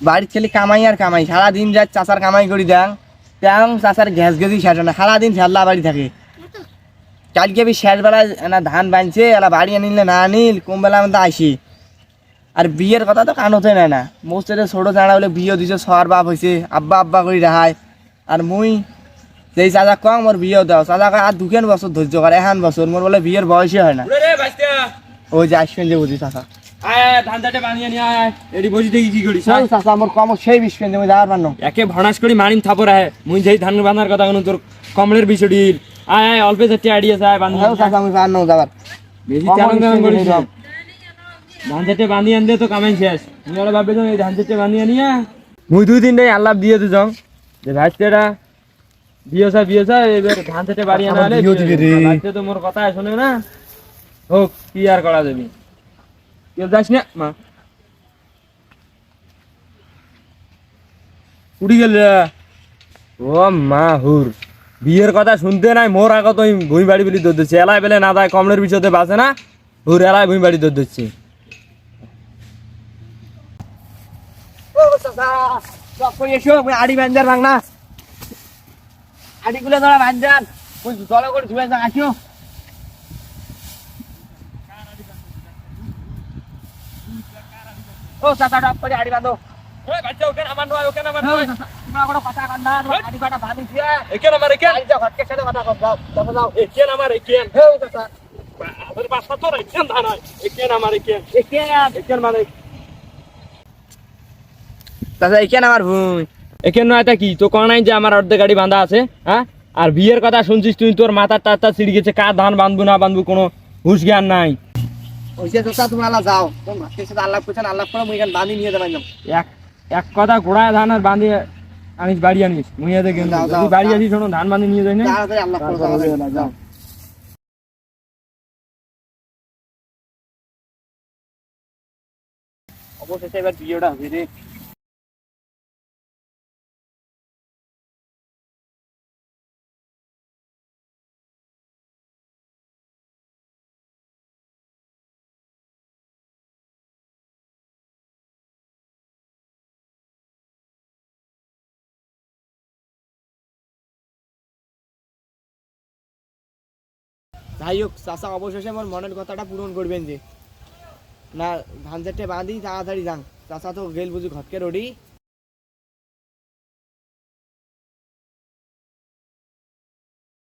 বাড়ির ছেলে কামাই আর কামাই সারাদিন যায় চাচার কামাই করি দেন তেমন চাচার গ্যাস গেজি শেষ না সারাদিন ফেললা বাড়ি থাকে। কালকে আমি শেষ বেলায় না ধান বানছে এলা বাড়ি আনিলে না আনিল কোন বেলা আমি তো আসি আর বিয়ের কথা তো কান হতে নেয় না। মোস্টের ছোটো জানা বলে বিয়ে দিছে সর বাপ হয়েছে আব্বা আব্বা করি রাহায় আর মুই যেই চাচা কম মোর বিয়েও দাও। চাচা আর দুখান বছর ধৈর্য করে এখান বছর মোর বলে বিয়ের বয়সই হয় না। ওই যে আসবেন যে বুঝি চাচা। আয় আয়, ধান চাটে বানিয়ে নিয়ে আয়। এডি বসি দেখি কি করিস আয়। চাচা মোর কম সেই বিষ কেন তুমি যাওয়ার পারনো একে ভনাস করি মারিম থাপর আয় মুই যেই ধান বাঁধার কথা কোনো তোর কমলের বিষয়টি আয় আয় অল্পে চারটে আইডিয়া চায় বান্ধি হ্যাঁ যাবার। বেশি কমল চারণ চারণ মিষ্টি করিস নিয়ে না। ধান চারটে বাঁধিয়ে আনলে তো কামাই শেষ। মুই ওরা ভাববে এই ধান চারটে বাঁধিয়ে নিয়ে মুই দুই দিন দেয় আল্লাহ দিয়ে তো যাও যে ভাইস্তেরা বিয়েসা বিয়েসা এবার ধান চারটে বাড়ি আনা আমার হলে বিয়েও দিবে। রে। ভাইস্তে তো মোর কথা শোনে না। হোক কি আর করা যাবি। কেউ যাস না মা উড়ি ও মা, হুর। বিয়ের কথা শুনতে নাই, মোর আগত ওই ভুঁই বাড়ি বলি দৌড় দিচ্ছে। এলাই বেলে না দেয় কমলের বিষয়তে বাঁচে না? হুর, এলাই ভুঁই বাড়ি দৌড় দিচ্ছে। আড়ি বাঞ্জার ভাঙনা। আড়িগুলো ধরা বাঞ্জার জলে করে ধুয়ে আসিও। একেন একে একেন মানে চাচা। একে আমার ভুঁই। একেন নয় কি? তো যে আমার অর্ধেক গাড়ি বাঁধা আছে হ্যাঁ আর বিয়ের কথা শুনছিস তুই তোর মাথার টাত্তা ছিড়ে গেছে কার ধান বাঁধবো না বাঁধবো কোনো হুশ জ্ঞান নাই। ওই যে চাচা তোমরা আল্লাহ যাও। তোমরা সাথে আল্লাহ করছেন আল্লাহ করে মুই বাঁধি নিয়ে যাবেন এক এক কথা ঘোড়ায় ধান আর বাঁধে আনিস বাড়ি আনিস বাড়ি যাও। শোনো ধান বাঁধে নিয়ে যাই না? আল্লাহ করে যাও। অবশেষে এবার বিয়েটা হবে যাই হোক চাষা অবশেষে আমার মনের কথাটা পূরণ করবেন যে। না ধান চারটে বাঁধি তাড়াতাড়ি যান চাষা তো গেল বুঝি ঘটকে রোডি